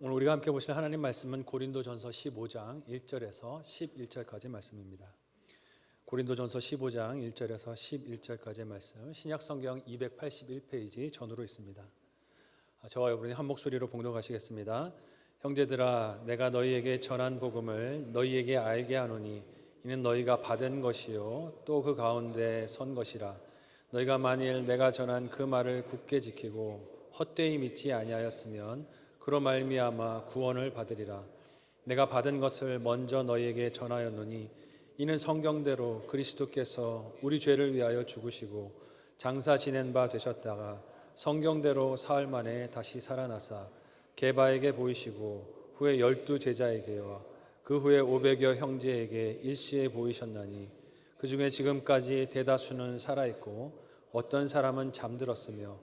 오늘 우리가 함께 보실 하나님 말씀은 고린도전서 15장 1절에서 11절까지 말씀입니다. 고린도전서 15장 1절에서 11절까지의 말씀 신약 성경 281페이지 전으로 있습니다. 아, 저와 여러분이 한 목소리로 봉독하시겠습니다. 형제들아 내가 너희에게 전한 복음을 너희에게 알게 하노니 이는 너희가 받은 것이요 또 그 가운데 선 것이라 너희가 만일 내가 전한 그 말을 굳게 지키고 헛되이 믿지 아니하였으면 그로 말미암아 구원을 받으리라. 내가 받은 것을 먼저 너희에게 전하였노니 이는 성경대로 그리스도께서 우리 죄를 위하여 죽으시고 장사 지낸 바 되셨다가 성경대로 사흘 만에 다시 살아나사 게바에게 보이시고 후에 열두 제자에게와 그 후에 오백여 형제에게 일시에 보이셨나니 그 중에 지금까지 대다수는 살아 있고 어떤 사람은 잠들었으며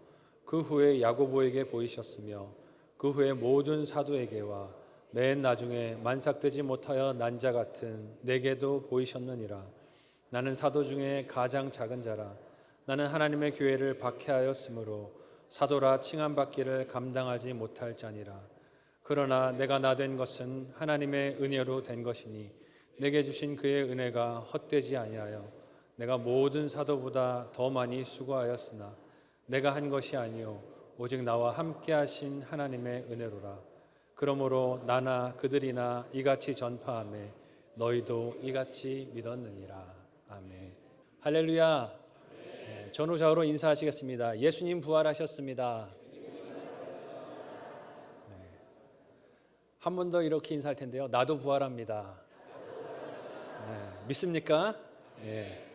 그 후에 야고보에게 보이셨으며 그 후에 모든 사도에게와 맨 나중에 만삭되지 못하여 난자 같은 내게도 보이셨느니라. 나는 사도 중에 가장 작은 자라. 나는 하나님의 교회를 박해하였으므로 사도라 칭함 받기를 감당하지 못할 자니라. 그러나 내가 나 된 것은 하나님의 은혜로 된 것이니 내게 주신 그의 은혜가 헛되지 아니하여 내가 모든 사도보다 더 많이 수고하였으나 내가 한 것이 아니요 오직 나와 함께 하신 하나님의 은혜로라 그러므로 나나 그들이나 이같이 전파함에 너희도 이같이 믿었느니라 아멘 할렐루야 네, 전후좌우로 인사하시겠습니다 예수님 부활하셨습니다 한번 더 이렇게 인사할 텐데요. 나도 부활합니다. 네, 믿습니까? 예.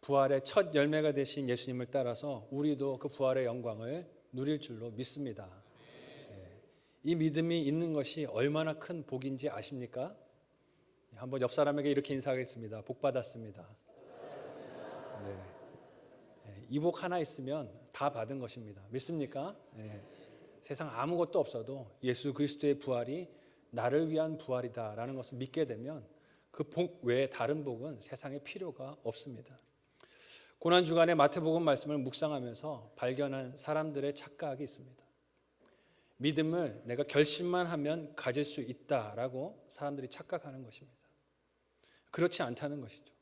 부활의 첫 열매가 되신 예수님을 따라서 우리도 그 부활의 영광을 누릴 줄로 믿습니다. 예. 이 믿음이 있는 것이 얼마나 큰 복인지 아십니까? 한번 옆 사람에게 이렇게 인사하겠습니다. 복 받았습니다. 네. 예, 이복 하나 있으면 다 받은 것입니다. 믿습니까? 예. 세상 아무것도 없어도 예수 그리스도의 부활이 나를 위한 부활이다라는 것을 믿게 되면 그 복 외에 다른 복은 세상에 필요가 없습니다. 고난 주간에 마태복음 말씀을 묵상하면서 발견한 사람들의 착각이 있습니다. 믿음을 내가 결심만 하면 가질 수 있다라고 사람들이 착각하는 것입니다. 그렇지 않다는 것이죠.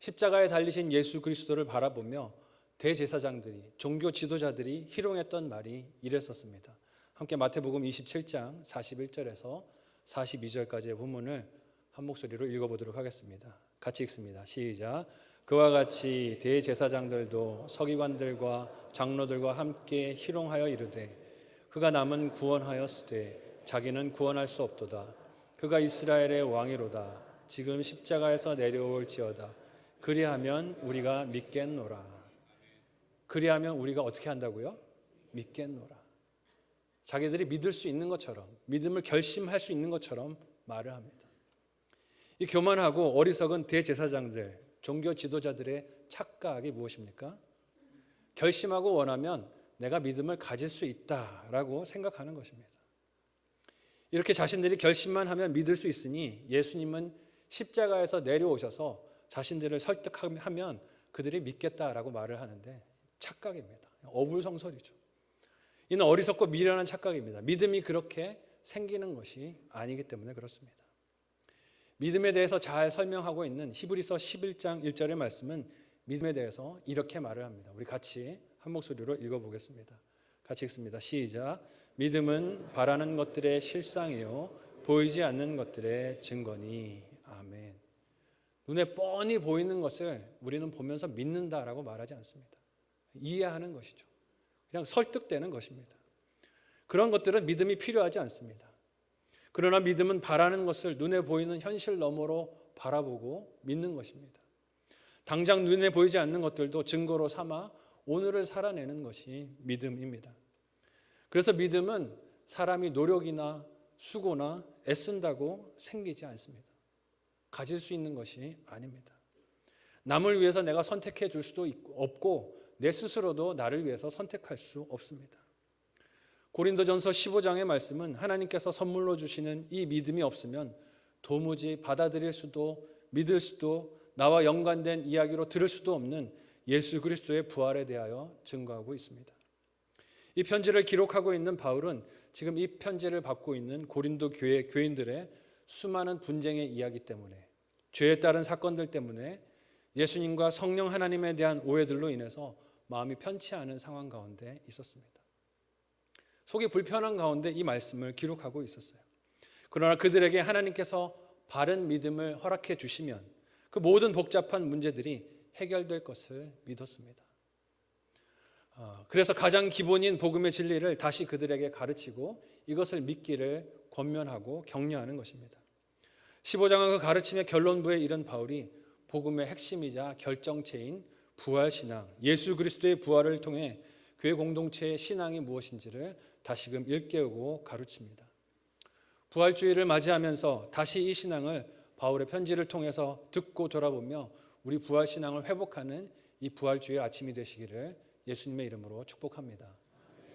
십자가에 달리신 예수 그리스도를 바라보며 대제사장들이 종교 지도자들이 희롱했던 말이 이랬었습니다. 함께 마태복음 27장 41절에서 42절까지의 본문을 한 목소리로 읽어보도록 하겠습니다. 같이 읽습니다. 시작. 그와 같이 대제사장들도 서기관들과 장로들과 함께 희롱하여 이르되 그가 남은 구원하였으되 자기는 구원할 수 없도다. 그가 이스라엘의 왕이로다. 지금 십자가에서 내려올지어다. 그리하면 우리가 믿겠노라. 그리하면 우리가 어떻게 한다고요? 믿겠노라. 자기들이 믿을 수 있는 것처럼 믿음을 결심할 수 있는 것처럼 말을 합니다. 이 교만하고 어리석은 대제사장들, 종교 지도자들의 착각이 무엇입니까? 결심하고 원하면 내가 믿음을 가질 수 있다라고 생각하는 것입니다. 이렇게 자신들이 결심만 하면 믿을 수 있으니 예수님은 십자가에서 내려오셔서 자신들을 설득하면 그들이 믿겠다라고 말을 하는데 착각입니다. 어불성설이죠. 이는 어리석고 미련한 착각입니다. 믿음이 그렇게 생기는 것이 아니기 때문에 그렇습니다. 믿음에 대해서 잘 설명하고 있는 히브리서 11장 1절의 말씀은 믿음에 대해서 이렇게 말을 합니다. 우리 같이 한 목소리로 읽어보겠습니다. 같이 읽습니다. 시작. 믿음은 바라는 것들의 실상이요 보이지 않는 것들의 증거니. 아멘. 눈에 뻔히 보이는 것을 우리는 보면서 믿는다라고 말하지 않습니다. 이해하는 것이죠. 그냥 설득되는 것입니다. 그런 것들은 믿음이 필요하지 않습니다. 그러나 믿음은 바라는 것을 눈에 보이는 현실 너머로 바라보고 믿는 것입니다. 당장 눈에 보이지 않는 것들도 증거로 삼아 오늘을 살아내는 것이 믿음입니다. 그래서 믿음은 사람이 노력이나 수고나 애쓴다고 생기지 않습니다. 가질 수 있는 것이 아닙니다. 남을 위해서 내가 선택해 줄 수도 없고 내 스스로도 나를 위해서 선택할 수 없습니다. 고린도전서 15장의 말씀은 하나님께서 선물로 주시는 이 믿음이 없으면 도무지 받아들일 수도 믿을 수도 나와 연관된 이야기로 들을 수도 없는 예수 그리스도의 부활에 대하여 증거하고 있습니다. 이 편지를 기록하고 있는 바울은 지금 이 편지를 받고 있는 고린도 교회 교인들의 수많은 분쟁의 이야기 때문에 죄에 따른 사건들 때문에 예수님과 성령 하나님에 대한 오해들로 인해서 마음이 편치 않은 상황 가운데 있었습니다. 속이 불편한 가운데 이 말씀을 기록하고 있었어요. 그러나 그들에게 하나님께서 바른 믿음을 허락해 주시면 그 모든 복잡한 문제들이 해결될 것을 믿었습니다. 어, 그래서 가장 기본인 복음의 진리를 다시 그들에게 가르치고 이것을 믿기를 권면하고 격려하는 것입니다. 15장은 그 가르침의 결론부에 이른 바울이 복음의 핵심이자 결정체인 부활 신앙, 예수 그리스도의 부활을 통해 교회 공동체의 신앙이 무엇인지를 다시금 일깨우고 가르칩니다. 부활주의를 맞이하면서 다시 이 신앙을 바울의 편지를 통해서 듣고 돌아보며 우리 부활 신앙을 회복하는 이 부활주의 아침이 되시기를 예수님의 이름으로 축복합니다.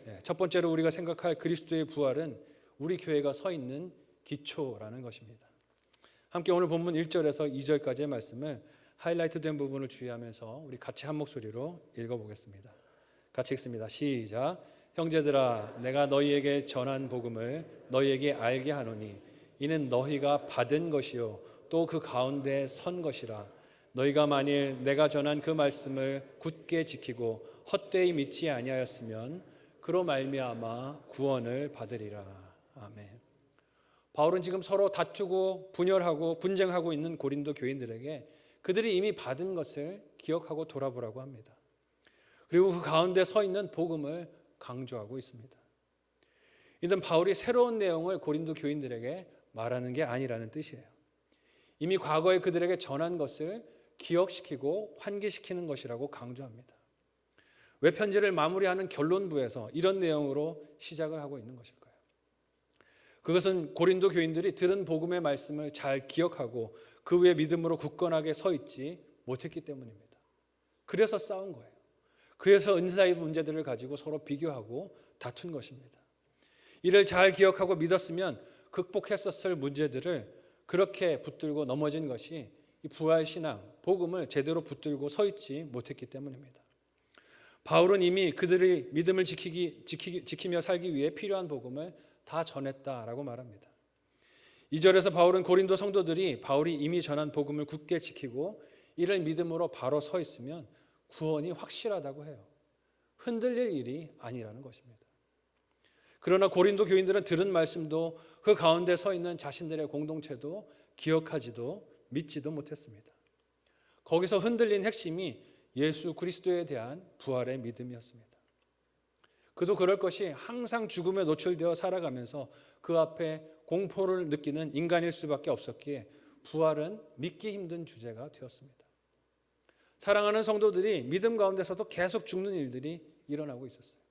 예, 첫 번째로 우리가 생각할 그리스도의 부활은 우리 교회가 서 있는 기초라는 것입니다. 함께 오늘 본문 1절에서 2절까지의 말씀을 하이라이트된 부분을 주의하면서 우리 같이 한 목소리로 읽어보겠습니다. 같이 읽습니다. 시작. 형제들아, 내가 너희에게 전한 복음을 너희에게 알게 하노니 이는 너희가 받은 것이요 또 그 가운데 선 것이라. 너희가 만일 내가 전한 그 말씀을 굳게 지키고 헛되이 믿지 아니하였으면 그로 말미암아 구원을 받으리라. 아멘. 바울은 지금 서로 다투고 분열하고 분쟁하고 있는 고린도 교인들에게 그들이 이미 받은 것을 기억하고 돌아보라고 합니다. 그리고 그 가운데 서 있는 복음을 강조하고 있습니다. 이는 바울이 새로운 내용을 고린도 교인들에게 말하는 게 아니라는 뜻이에요. 이미 과거에 그들에게 전한 것을 기억시키고 환기시키는 것이라고 강조합니다. 왜 편지를 마무리하는 결론부에서 이런 내용으로 시작을 하고 있는 것일까요? 그것은 고린도 교인들이 들은 복음의 말씀을 잘 기억하고 그 위에 믿음으로 굳건하게 서 있지 못했기 때문입니다. 그래서 싸운 거예요. 그래서 은사의 문제들을 가지고 서로 비교하고 다툰 것입니다. 이를 잘 기억하고 믿었으면 극복했었을 문제들을 그렇게 붙들고 넘어진 것이 이 부활 신앙, 복음을 제대로 붙들고 서 있지 못했기 때문입니다. 바울은 이미 그들의 믿음을 지키기, 지키, 지키며 살기 위해 필요한 복음을 다 전했다라고 말합니다. 2절에서 바울은 고린도 성도들이 바울이 이미 전한 복음을 굳게 지키고 이를 믿음으로 바로 서 있으면 구원이 확실하다고 해요. 흔들릴 일이 아니라는 것입니다. 그러나 고린도 교인들은 들은 말씀도 그 가운데 서 있는 자신들의 공동체도 기억하지도 믿지도 못했습니다. 거기서 흔들린 핵심이 예수 그리스도에 대한 부활의 믿음이었습니다. 그도 그럴 것이 항상 죽음에 노출되어 살아가면서 그 앞에 공포를 느끼는 인간일 수밖에 없었기에 부활은 믿기 힘든 주제가 되었습니다. 사랑하는 성도들이 믿음 가운데서도 계속 죽는 일들이 일어나고 있었어요.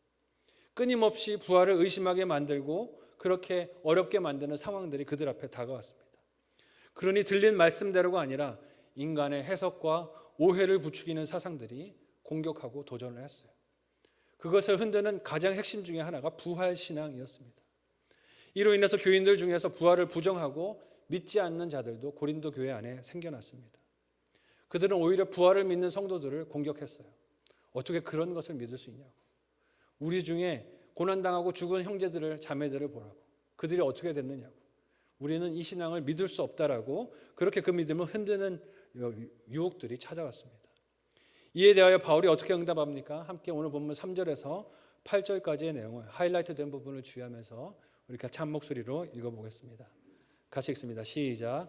끊임없이 부활을 의심하게 만들고 그렇게 어렵게 만드는 상황들이 그들 앞에 다가왔습니다. 그러니 들린 말씀대로가 아니라 인간의 해석과 오해를 부추기는 사상들이 공격하고 도전을 했어요. 그것을 흔드는 가장 핵심 중에 하나가 부활 신앙이었습니다. 이로 인해서 교인들 중에서 부활을 부정하고 믿지 않는 자들도 고린도 교회 안에 생겨났습니다. 그들은 오히려 부활을 믿는 성도들을 공격했어요. 어떻게 그런 것을 믿을 수 있냐고. 우리 중에 고난당하고 죽은 형제들을 자매들을 보라고. 그들이 어떻게 됐느냐고. 우리는 이 신앙을 믿을 수 없다라고 그렇게 그 믿음을 흔드는 유혹들이 찾아왔습니다. 이에 대하여 바울이 어떻게 응답합니까? 함께 오늘 본문 3절에서 8절까지의 내용을 하이라이트 된 부분을 주의하면서 우리 같이 한 목소리로 읽어보겠습니다. 같이 읽습니다. 시작.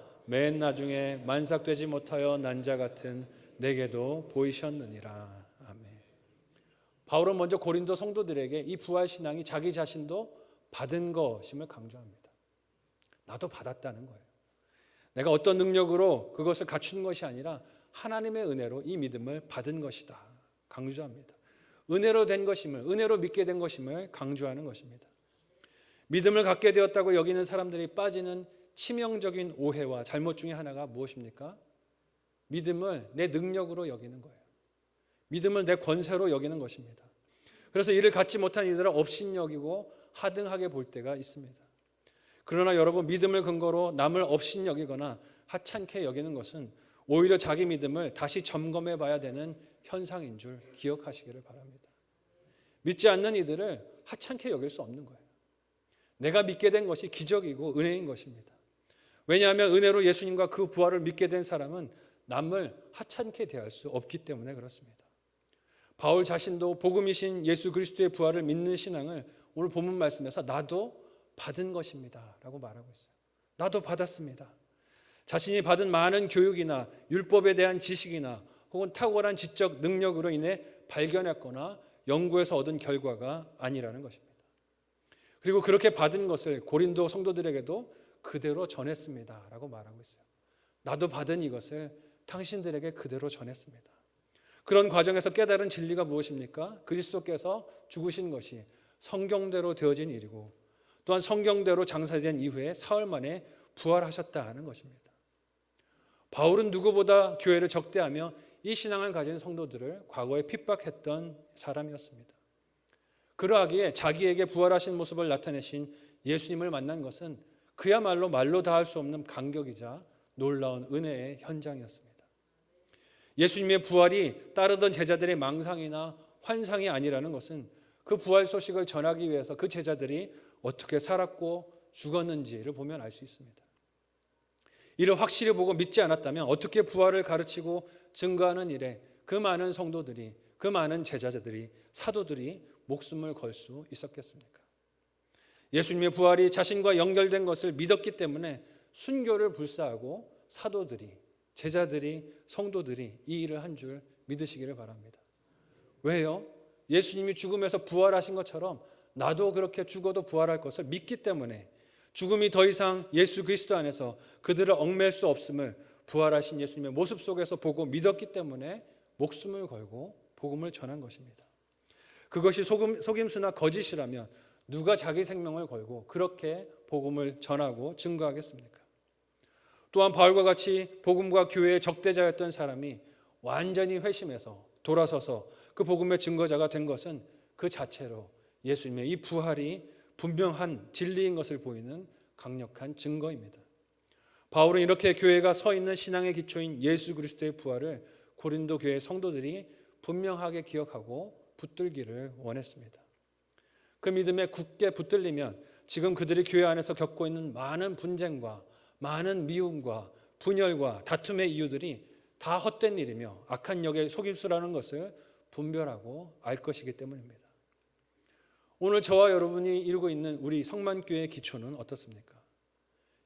맨 나중에 만삭되지 못하여 난자 같은 내게도 보이셨느니라. 아멘. 바울은 먼저 고린도 성도들에게 이 부활 신앙이 자기 자신도 받은 것임을 강조합니다. 나도 받았다는 거예요. 내가 어떤 능력으로 그것을 갖춘 것이 아니라 하나님의 은혜로 이 믿음을 받은 것이다. 강조합니다. 은혜로 된 것임을, 은혜로 믿게 된 것임을 강조하는 것입니다. 믿음을 갖게 되었다고 여기는 사람들이 빠지는 치명적인 오해와 잘못 중에 하나가 무엇입니까? 믿음을 내 능력으로 여기는 거예요. 믿음을 내 권세로 여기는 것입니다. 그래서 이를 갖지 못한 이들을 업신여기고 하등하게 볼 때가 있습니다. 그러나 여러분 믿음을 근거로 남을 업신여기거나 하찮게 여기는 것은 오히려 자기 믿음을 다시 점검해 봐야 되는 현상인 줄 기억하시기를 바랍니다. 믿지 않는 이들을 하찮게 여길 수 없는 거예요. 내가 믿게 된 것이 기적이고 은혜인 것입니다. 왜냐하면 은혜로 예수님과 그 부활을 믿게 된 사람은 남을 하찮게 대할 수 없기 때문에 그렇습니다. 바울 자신도 복음이신 예수 그리스도의 부활을 믿는 신앙을 오늘 본문 말씀에서 나도 받은 것입니다라고 말하고 있어요. 나도 받았습니다. 자신이 받은 많은 교육이나 율법에 대한 지식이나 혹은 탁월한 지적 능력으로 인해 발견했거나 연구해서 얻은 결과가 아니라는 것입니다. 그리고 그렇게 받은 것을 고린도 성도들에게도 그대로 전했습니다 라고 말하고 있어요. 나도 받은 이것을 당신들에게 그대로 전했습니다. 그런 과정에서 깨달은 진리가 무엇입니까? 그리스도께서 죽으신 것이 성경대로 되어진 일이고 또한 성경대로 장사된 이후에 사흘 만에 부활하셨다 하는 것입니다. 바울은 누구보다 교회를 적대하며 이 신앙을 가진 성도들을 과거에 핍박했던 사람이었습니다. 그러하기에 자기에게 부활하신 모습을 나타내신 예수님을 만난 것은 그야말로 말로 다 할 수 없는 감격이자 놀라운 은혜의 현장이었습니다. 예수님의 부활이 따르던 제자들의 망상이나 환상이 아니라는 것은 그 부활 소식을 전하기 위해서 그 제자들이 어떻게 살았고 죽었는지를 보면 알 수 있습니다. 이를 확실히 보고 믿지 않았다면 어떻게 부활을 가르치고 증거하는 일에 그 많은 성도들이 그 많은 제자들이 사도들이 목숨을 걸 수 있었겠습니까? 예수님의 부활이 자신과 연결된 것을 믿었기 때문에 순교를 불사하고 사도들이 제자들이 성도들이 이 일을 한 줄 믿으시기를 바랍니다. 왜요? 예수님이 죽음에서 부활하신 것처럼 나도 그렇게 죽어도 부활할 것을 믿기 때문에 죽음이 더 이상 예수 그리스도 안에서 그들을 얽맬 수 없음을 부활하신 예수님의 모습 속에서 보고 믿었기 때문에 목숨을 걸고 복음을 전한 것입니다. 그것이 속임, 속임수나 거짓이라면 누가 자기 생명을 걸고 그렇게 복음을 전하고 증거하겠습니까? 또한 바울과 같이 복음과 교회의 적대자였던 사람이 완전히 회심해서 돌아서서 그 복음의 증거자가 된 것은 그 자체로 예수님의 이 부활이 분명한 진리인 것을 보이는 강력한 증거입니다. 바울은 이렇게 교회가 서 있는 신앙의 기초인 예수 그리스도의 부활을 고린도 교회 성도들이 분명하게 기억하고 붙들기를 원했습니다. 그 믿음에 굳게 붙들리면 지금 그들이 교회 안에서 겪고 있는 많은 분쟁과 많은 미움과 분열과 다툼의 이유들이 다 헛된 일이며 악한 역의 속임수라는 것을 분별하고 알 것이기 때문입니다. 오늘 저와 여러분이 이루고 있는 우리 성만교회의 기초는 어떻습니까?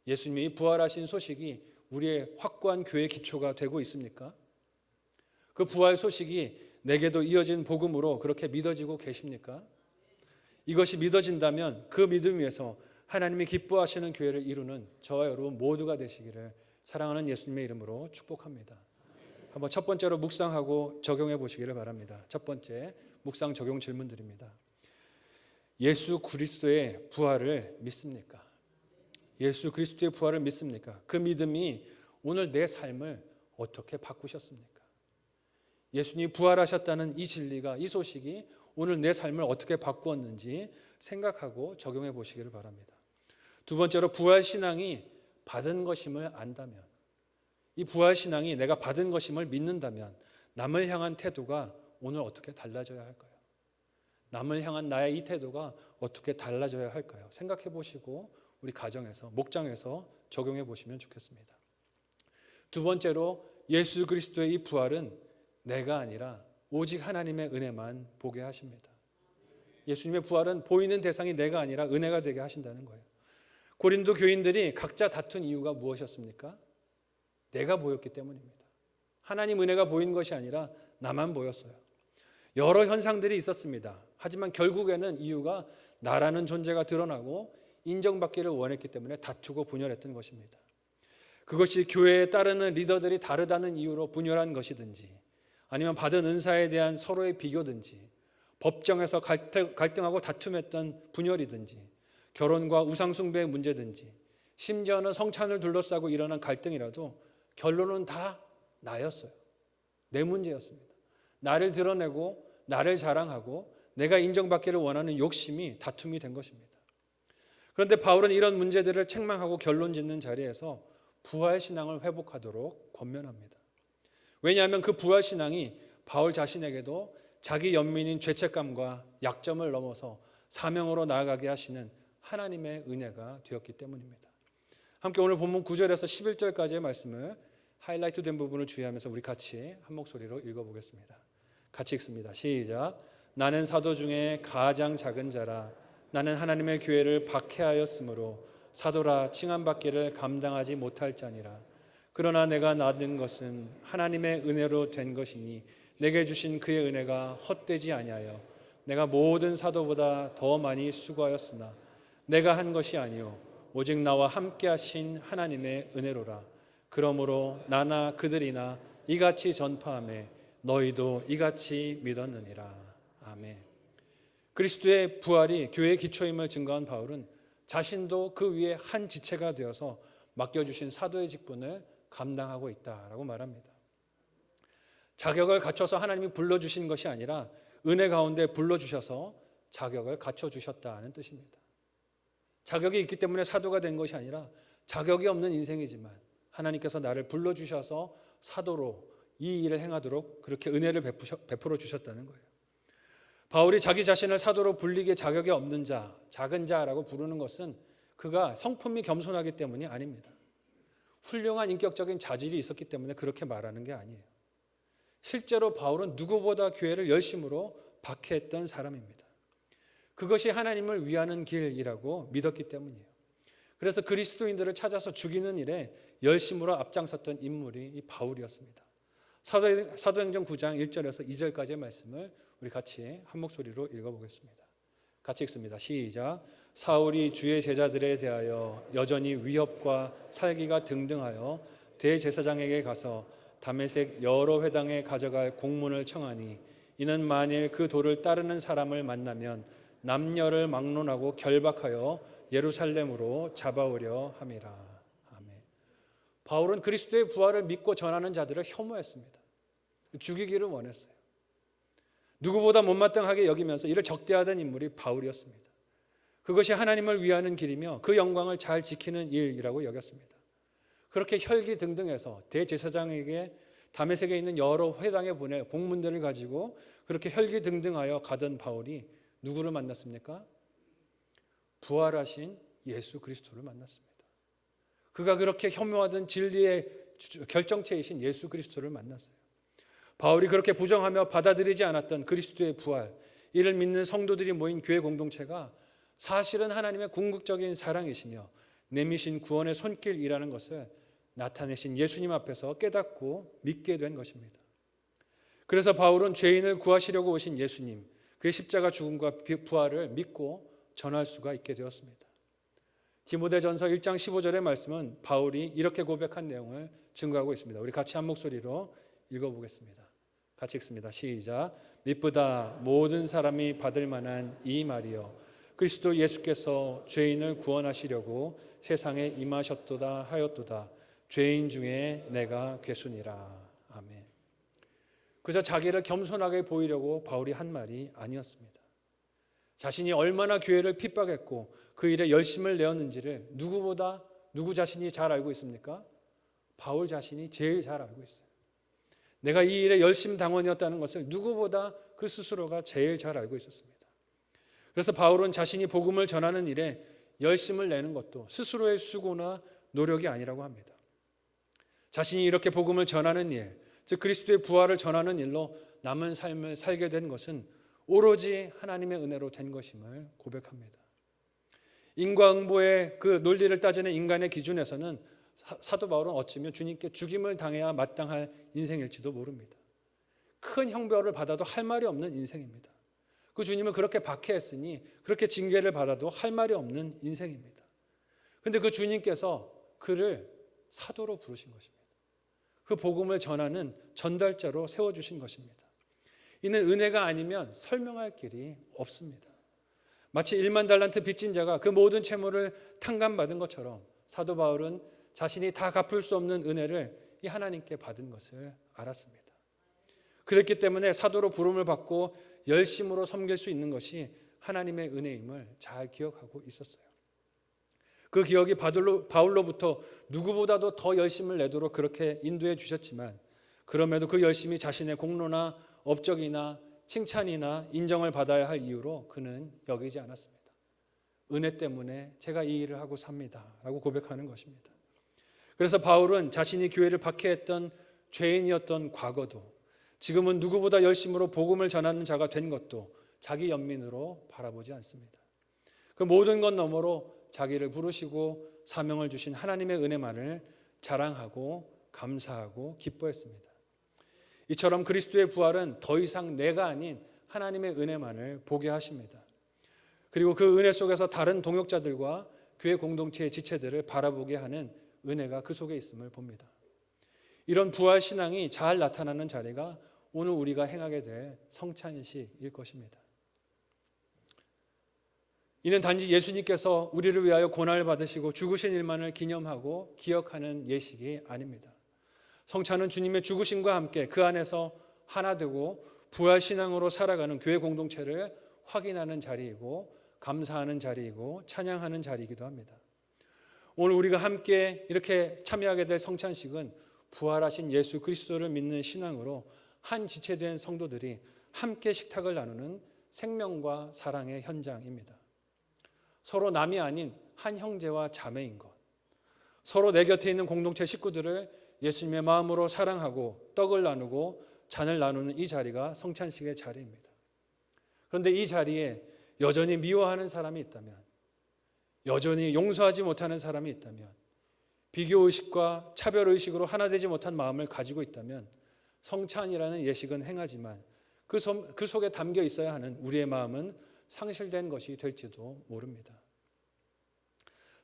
예수님이 부활하신 소식이 우리의 확고한 교회 기초가 되고 있습니까? 그 부활 소식이 내게도 이어진 복음으로 그렇게 믿어지고 계십니까? 이것이 믿어진다면 그 믿음 위에서 하나님이 기뻐하시는 교회를 이루는 저와 여러분 모두가 되시기를 사랑하는 예수님의 이름으로 축복합니다. 한번 첫 번째로 묵상하고 적용해 보시기를 바랍니다. 첫 번째 묵상 적용 질문 드립니다. 예수 그리스도의 부활을 믿습니까? 예수 그리스도의 부활을 믿습니까? 그 믿음이 오늘 내 삶을 어떻게 바꾸셨습니까? 예수님이 부활하셨다는 이 진리가 이 소식이 오늘 내 삶을 어떻게 바꾸었는지 생각하고 적용해 보시기를 바랍니다. 두 번째로 부활 신앙이 받은 것임을 안다면 이 부활 신앙이 내가 받은 것임을 믿는다면 남을 향한 태도가 오늘 어떻게 달라져야 할까요? 남을 향한 나의 이 태도가 어떻게 달라져야 할까요? 생각해 보시고 우리 가정에서 목장에서 적용해 보시면 좋겠습니다. 두 번째로 예수 그리스도의 이 부활은 내가 아니라 오직 하나님의 은혜만 보게 하십니다. 예수님의 부활은 보이는 대상이 내가 아니라 은혜가 되게 하신다는 거예요. 고린도 교인들이 각자 다툰 이유가 무엇이었습니까? 내가 보였기 때문입니다. 하나님 은혜가 보인 것이 아니라 나만 보였어요. 여러 현상들이 있었습니다. 하지만 결국에는 이유가 나라는 존재가 드러나고 인정받기를 원했기 때문에 다투고 분열했던 것입니다. 그것이 교회에 따르는 리더들이 다르다는 이유로 분열한 것이든지 아니면 받은 은사에 대한 서로의 비교든지 법정에서 갈등 하고 다툼했던 분열이든지 결혼과 우상숭배의 문제든지 심지어는 성찬을 둘러싸고 일어난 갈등이라도 결론은 다 나였어요. 내 문제였습니다. 나를 드러내고 나를 자랑하고 내가 인정받기를 원하는 욕심이 다툼이 된 것입니다. 그런데 바울은 이런 문제들을 책망하고 결론 짓는 자리에서 부활 신앙을 회복하도록 권면합니다. 왜냐하면 그 부활 신앙이 바울 자신에게도 자기 연민인 죄책감과 약점을 넘어서 사명으로 나아가게 하시는 하나님의 은혜가 되었기 때문입니다. 함께 오늘 본문 9절에서 11절까지의 말씀을 하이라이트 된 부분을 주의하면서 우리 같이 한 목소리로 읽어보겠습니다. 같이 읽습니다. 시작. 나는 사도 중에 가장 작은 자라 나는 하나님의 교회를 박해하였으므로 사도라 칭함 받기를 감당하지 못할 자니라. 그러나 내가 낳은 것은 하나님의 은혜로 된 것이니 내게 주신 그의 은혜가 헛되지 아니하여 내가 모든 사도보다 더 많이 수고하였으나 내가 한 것이 아니요 오직 나와 함께 하신 하나님의 은혜로라. 그러므로 나나 그들이나 이같이 전파함에 너희도 이같이 믿었느니라. 아멘. 그리스도의 부활이 교회의 기초임을 증거한 바울은 자신도 그 위에 한 지체가 되어서 맡겨주신 사도의 직분을 감당하고 있다라고 말합니다. 자격을 갖춰서 하나님이 불러 주신 것이 아니라 은혜 가운데 불러 주셔서 자격을 갖춰 주셨다는 뜻입니다. 자격이 있기 때문에 사도가 된 것이 아니라 자격이 없는 인생이지만 하나님께서 나를 불러 주셔서 사도로 이 일을 행하도록 그렇게 은혜를 베풀어 주셨다는 거예요. 바울이 자기 자신을 사도로 불리기에 자격이 없는 자, 작은 자라고 부르는 것은 그가 성품이 겸손하기 때문이 아닙니다. 훌륭한 인격적인 자질이 있었기 때문에 그렇게 말하는 게 아니에요. 실제로 바울은 누구보다 교회를 열심으로 박해했던 사람입니다. 그것이 하나님을 위하는 길이라고 믿었기 때문이에요. 그래서 그리스도인들을 찾아서 죽이는 일에 열심으로 앞장섰던 인물이 이 바울이었습니다. 사도행전 9장 1절에서 2절까지의 말씀을 우리 같이 한 목소리로 읽어보겠습니다. 같이 읽습니다. 시작. 사울이 주의 제자들에 대하여 여전히 위협과 살기가 등등하여 대제사장에게 가서 담에색 여러 회당에 가져갈 공문을 청하니 이는 만일 그 도를 따르는 사람을 만나면 남녀를 막론하고 결박하여 예루살렘으로 잡아오려 함이라. 아멘. 바울은 그리스도의 부활을 믿고 전하는 자들을 혐오했습니다. 죽이기를 원했어요. 누구보다 못마땅하게 여기면서 이를 적대하던 인물이 바울이었습니다. 그것이 하나님을 위하는 길이며 그 영광을 잘 지키는 일이라고 여겼습니다. 그렇게 혈기 등등해서 대제사장에게 담에색에 있는 여러 회당에 보낼 공문들을 가지고 그렇게 혈기 등등하여 가던 바울이 누구를 만났습니까? 부활하신 예수 그리스도를 만났습니다. 그가 그렇게 혐오하던 진리의 결정체이신 예수 그리스도를 만났어요. 바울이 그렇게 부정하며 받아들이지 않았던 그리스도의 부활, 이를 믿는 성도들이 모인 교회 공동체가 사실은 하나님의 궁극적인 사랑이시며 내미신 구원의 손길이라는 것을 나타내신 예수님 앞에서 깨닫고 믿게 된 것입니다. 그래서 바울은 죄인을 구하시려고 오신 예수님, 그의 십자가 죽음과 부활을 믿고 전할 수가 있게 되었습니다. 디모데전서 1장 15절의 말씀은 바울이 이렇게 고백한 내용을 증거하고 있습니다. 우리 같이 한 목소리로 읽어보겠습니다. 같이 읽습니다. 시작. 미쁘다 모든 사람이 받을 만한 이 말이요 그리스도 예수께서 죄인을 구원하시려고 세상에 임하셨도다 하였도다 죄인 중에 내가 괴순이라. 아멘. 그저 자기를 겸손하게 보이려고 바울이 한 말이 아니었습니다. 자신이 얼마나 교회를 핍박했고 그 일에 열심을 내었는지를 누구보다 누구 자신이 잘 알고 있습니까? 바울 자신이 제일 잘 알고 있어요. 내가 이 일에 열심 당원이었다는 것을 누구보다 그 스스로가 제일 잘 알고 있었습니다. 그래서 바울은 자신이 복음을 전하는 일에 열심을 내는 것도 스스로의 수고나 노력이 아니라고 합니다. 자신이 이렇게 복음을 전하는 일, 즉 그리스도의 부활을 전하는 일로 남은 삶을 살게 된 것은 오로지 하나님의 은혜로 된 것임을 고백합니다. 인과응보의 그 논리를 따지는 인간의 기준에서는 사도 바울은 어쩌면 주님께 죽임을 당해야 마땅할 인생일지도 모릅니다. 큰 형벌을 받아도 할 말이 없는 인생입니다. 그 주님은 그렇게 박해했으니 그렇게 징계를 받아도 할 말이 없는 인생입니다. 근데 그 주님께서 그를 사도로 부르신 것입니다. 그 복음을 전하는 전달자로 세워 주신 것입니다. 이는 은혜가 아니면 설명할 길이 없습니다. 마치 1만 달란트 빚진 자가 그 모든 채무를 탕감받은 것처럼 사도 바울은 자신이 다 갚을 수 없는 은혜를 이 하나님께 받은 것을 알았습니다. 그랬기 때문에 사도로 부름을 받고 열심으로 섬길 수 있는 것이 하나님의 은혜임을 잘 기억하고 있었어요. 그 기억이 바울로, 바울로부터 누구보다도 더 열심을 내도록 그렇게 인도해 주셨지만 그럼에도 그 열심이 자신의 공로나 업적이나 칭찬이나 인정을 받아야 할 이유로 그는 여기지 않았습니다. 은혜 때문에 제가 이 일을 하고 삽니다 라고 고백하는 것입니다. 그래서 바울은 자신이 교회를 박해했던 죄인이었던 과거도 지금은 누구보다 열심으로 복음을 전하는 자가 된 것도 자기 연민으로 바라보지 않습니다. 그 모든 것 너머로 자기를 부르시고 사명을 주신 하나님의 은혜만을 자랑하고 감사하고 기뻐했습니다. 이처럼 그리스도의 부활은 더 이상 내가 아닌 하나님의 은혜만을 보게 하십니다. 그리고 그 은혜 속에서 다른 동역자들과 교회 공동체의 지체들을 바라보게 하는 은혜가 그 속에 있음을 봅니다. 이런 부활 신앙이 잘 나타나는 자리가 오늘 우리가 행하게 될 성찬식일 것입니다. 이는 단지 예수님께서 우리를 위하여 고난을 받으시고 죽으신 일만을 기념하고 기억하는 예식이 아닙니다. 성찬은 주님의 죽으심과 함께 그 안에서 하나 되고 부활 신앙으로 살아가는 교회 공동체를 확인하는 자리이고 감사하는 자리이고 찬양하는 자리이기도 합니다. 오늘 우리가 함께 이렇게 참여하게 될 성찬식은 부활하신 예수 그리스도를 믿는 신앙으로 한 지체된 성도들이 함께 식탁을 나누는 생명과 사랑의 현장입니다. 서로 남이 아닌 한 형제와 자매인 것. 서로 내 곁에 있는 공동체 식구들을 예수님의 마음으로 사랑하고 떡을 나누고 잔을 나누는 이 자리가 성찬식의 자리입니다. 그런데 이 자리에 여전히 미워하는 사람이 있다면, 여전히 용서하지 못하는 사람이 있다면, 비교 의식과 차별 의식으로 하나 되지 못한 마음을 가지고 있다면, 성찬이라는 예식은 행하지만 그, 그 속에 담겨 있어야 하는 우리의 마음은 상실된 것이 될지도 모릅니다.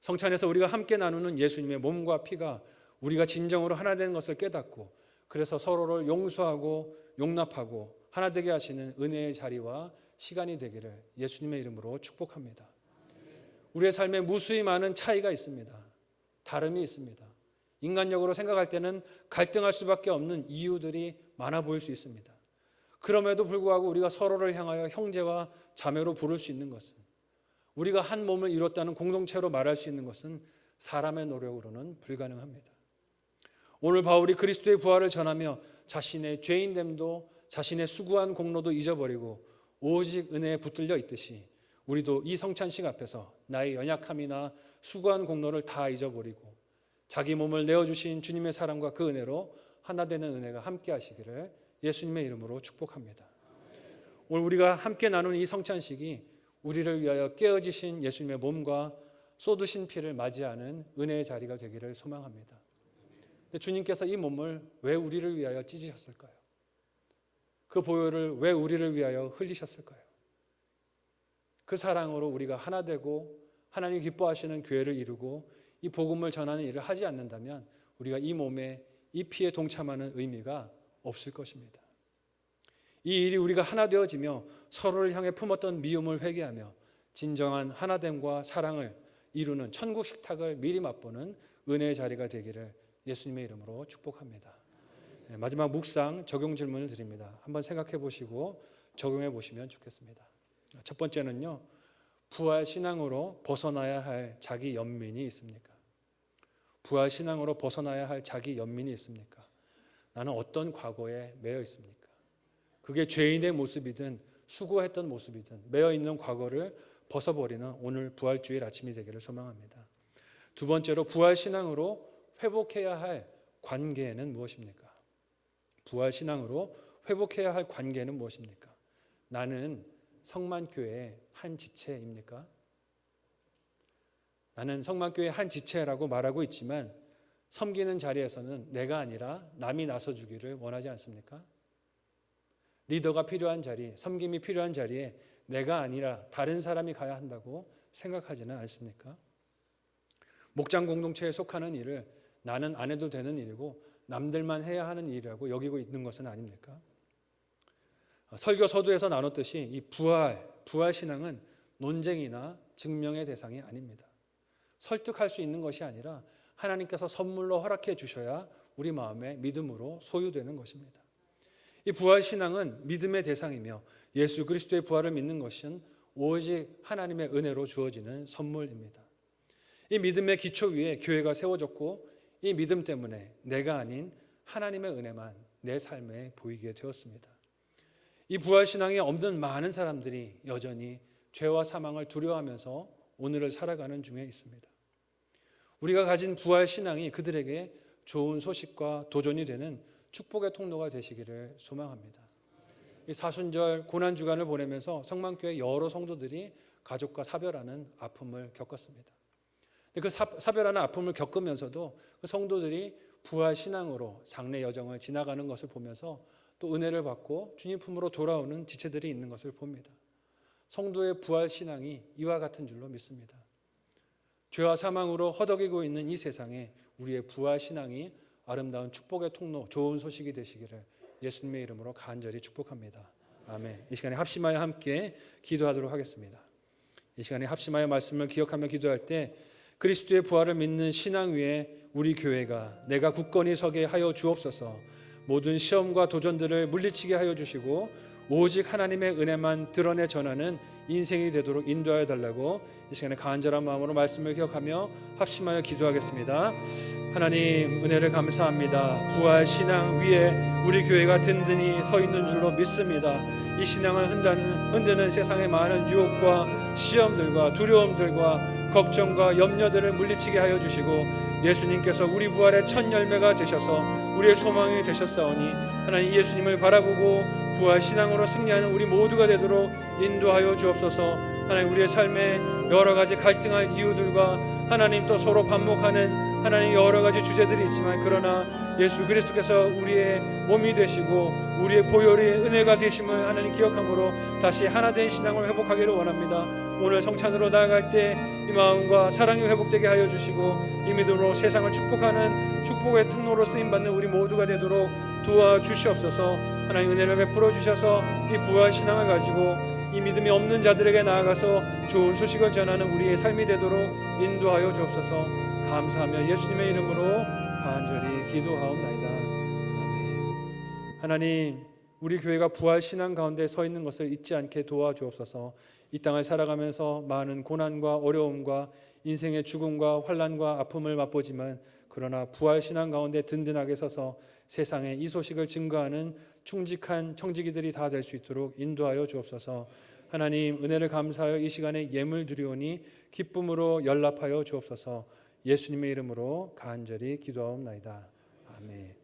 성찬에서 우리가 함께 나누는 예수님의 몸과 피가 우리가 진정으로 하나 되는 것을 깨닫고 그래서 서로를 용서하고 용납하고 하나 되게 하시는 은혜의 자리와 시간이 되기를 예수님의 이름으로 축복합니다. 우리의 삶에 무수히 많은 차이가 있습니다. 다름이 있습니다. 인간적으로 생각할 때는 갈등할 수밖에 없는 이유들이 많아 보일 수 있습니다. 그럼에도 불구하고 우리가 서로를 향하여 형제와 자매로 부를 수 있는 것은 우리가 한 몸을 이뤘다는 공동체로 말할 수 있는 것은 사람의 노력으로는 불가능합니다. 오늘 바울이 그리스도의 부활을 전하며 자신의 죄인됨도 자신의 수고한 공로도 잊어버리고 오직 은혜에 붙들려 있듯이 우리도 이 성찬식 앞에서 나의 연약함이나 수고한 공로를 다 잊어버리고 자기 몸을 내어 주신 주님의 사랑과 그 은혜로 하나 되는 은혜가 함께 하시기를 예수님의 이름으로 축복합니다. 오늘 우리가 함께 나누는 이 성찬식이 우리를 위하여 깨어지신 예수님의 몸과 쏟으신 피를 맞이하는 은혜의 자리가 되기를 소망합니다. 주님께서 이 몸을 왜 우리를 위하여 찢으셨을까요? 그 보혈을 왜 우리를 위하여 흘리셨을까요? 그 사랑으로 우리가 하나 되고 하나님 기뻐하시는 교회를 이루고 이 복음을 전하는 일을 하지 않는다면 우리가 이 몸에 이 피에 동참하는 의미가 없을 것입니다. 이 일이 우리가 하나 되어지며 서로를 향해 품었던 미움을 회개하며 진정한 하나됨과 사랑을 이루는 천국 식탁을 미리 맛보는 은혜의 자리가 되기를 예수님의 이름으로 축복합니다. 네, 마지막 묵상 적용 질문을 드립니다. 한번 생각해 보시고 적용해 보시면 좋겠습니다. 첫 번째는요. 부활 신앙으로 벗어나야 할 자기 연민이 있습니까? 부활 신앙으로 벗어나야 할 자기 연민이 있습니까? 나는 어떤 과거에 매여 있습니까? 그게 죄인의 모습이든 수고했던 모습이든 매여 있는 과거를 벗어버리는 오늘 부활주일 아침이 되기를 소망합니다. 두 번째로 부활 신앙으로 회복해야 할 관계는 무엇입니까? 부활 신앙으로 회복해야 할 관계는 무엇입니까? 나는 성만교회의 한 지체입니까? 나는 성만교회의 한 지체라고 말하고 있지만 섬기는 자리에서는 내가 아니라 남이 나서 주기를 원하지 않습니까? 리더가 필요한 자리, 섬김이 필요한 자리에 내가 아니라 다른 사람이 가야 한다고 생각하지는 않습니까? 목장 공동체에 속하는 일을 나는 안 해도 되는 일이고 남들만 해야 하는 일이라고 여기고 있는 것은 아닙니까? 설교 서두에서 나눴듯이 이 부활, 부활 신앙은 논쟁이나 증명의 대상이 아닙니다. 설득할 수 있는 것이 아니라 하나님께서 선물로 허락해 주셔야 우리 마음의 믿음으로 소유되는 것입니다. 이 부활 신앙은 믿음의 대상이며 예수 그리스도의 부활을 믿는 것은 오직 하나님의 은혜로 주어지는 선물입니다. 이 믿음의 기초 위에 교회가 세워졌고 이 믿음 때문에 내가 아닌 하나님의 은혜만 내 삶에 보이게 되었습니다. 이 부활 신앙에 없는 많은 사람들이 여전히 죄와 사망을 두려워하면서 오늘을 살아가는 중에 있습니다. 우리가 가진 부활 신앙이 그들에게 좋은 소식과 도전이 되는 축복의 통로가 되시기를 소망합니다. 이 사순절 고난 주간을 보내면서 성만교회 여러 성도들이 가족과 사별하는 아픔을 겪었습니다. 그 사 별하는 아픔을 겪으면서도 그 성도들이 부활 신앙으로 장래 여정을 지나가는 것을 보면서 또 은혜를 받고 주님 품으로 돌아오는 지체들이 있는 것을 봅니다. 성도의 부활 신앙이 이와 같은 줄로 믿습니다. 죄와 사망으로 허덕이고 있는 이 세상에 우리의 부활 신앙이 아름다운 축복의 통로, 좋은 소식이 되시기를 예수님의 이름으로 간절히 축복합니다. 아멘. 이 시간에 합심하여 함께 기도하도록 하겠습니다. 이 시간에 합심하여 말씀을 기억하며 기도할 때 그리스도의 부활을 믿는 신앙 위에 우리 교회가 내가 굳건히 서게 하여 주옵소서. 모든 시험과 도전들을 물리치게 하여 주시고 오직 하나님의 은혜만 드러내 전하는 인생이 되도록 인도하여 달라고 이 시간에 간절한 마음으로 말씀을 기억하며 합심하여 기도하겠습니다. 하나님 은혜를 감사합니다. 부활 신앙 위에 우리 교회가 든든히 서 있는 줄로 믿습니다. 이 신앙을 흔드는, 흔드는 세상의 많은 유혹과 시험들과 두려움들과 걱정과 염려들을 물리치게 하여 주시고 예수님께서 우리 부활의 첫 열매가 되셔서 우리의 소망이 되셨사오니 하나님 예수님을 바라보고 부활 신앙으로 승리하는 우리 모두가 되도록 인도하여 주옵소서. 하나님 우리의 삶에 여러 가지 갈등할 이유들과 하나님 또 서로 반목하는 하나님 여러 가지 주제들이 있지만 그러나 예수 그리스도께서 우리의 몸이 되시고 우리의 보혈의 은혜가 되심을 하나님 기억함으로 다시 하나 된 신앙을 회복하기를 원합니다. 오늘 성찬으로 나아갈 때 이 마음과 사랑이 회복되게 하여 주시고 이 믿음으로 세상을 축복하는 축복의 통로로 쓰임 받는 우리 모두가 되도록 도와 주시옵소서. 하나님 은혜를 베풀어 주셔서 이 부활 신앙을 가지고 이 믿음이 없는 자들에게 나아가서 좋은 소식을 전하는 우리의 삶이 되도록 인도하여 주옵소서. 감사하며 예수님의 이름으로 간절히 기도하옵나이다. 아멘. 하나님, 우리 교회가 부활 신앙 가운데 서 있는 것을 잊지 않게 도와주옵소서. 이 땅을 살아가면서 많은 고난과 어려움과 인생의 죽음과 환란과 아픔을 맛보지만 그러나 부활 신앙 가운데 든든하게 서서 세상에 이 소식을 증거하는 충직한 청지기들이 다 될 수 있도록 인도하여 주옵소서. 하나님 은혜를 감사하여 이 시간에 예물 드리오니 기쁨으로 연락하여 주옵소서. 예수님의 이름으로 간절히 기도하옵나이다. 아멘.